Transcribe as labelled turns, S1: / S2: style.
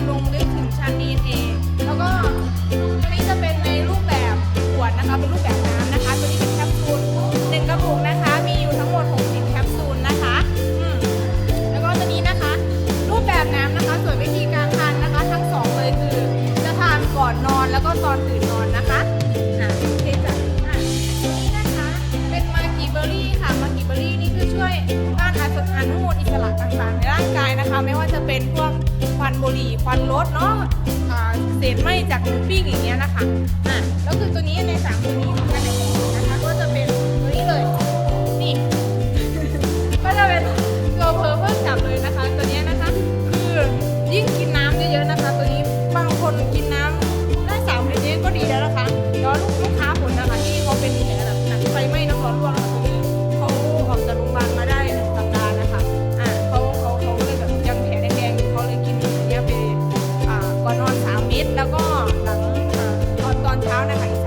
S1: บำรุงลึกถึงชั้น DNA แล้วก็ตัวนี้จะเป็นในรูปแบบขวดนะคะ เป็นรูปแบบน้ำนะคะ ตัวนี้เป็นแคปซูลหนึ่งกระปุกนะคะ มีอยู่ทั้งหมด 60 แคปซูลนะคะอืมแล้วก็ตัวนี้นะคะ รูปแบบน้ำนะคะ ส่วนวิธีการทานนะคะ ทั้งสองเลยคือ จะทานก่อนนอนแล้วก็ตอนตื่นนอนนะคะ อะเคจ้ะอะตัวนี้นะคะ เป็นมากีเบอรี่ค่ะ มากีเบอรี่นี่คือช่วยต้านอนุอนุมูลอิสระต่างๆในร่างกายนะคะ ไม่ว่าจะเป็นพวก วันบุหรี่ควันรถเนาะเศษไหม้จากหมูปิ้งอย่างเงี้ยนะคะอะ อนอนสามเม็ดแล้วก็หลังตอนตอนเช้านะคะ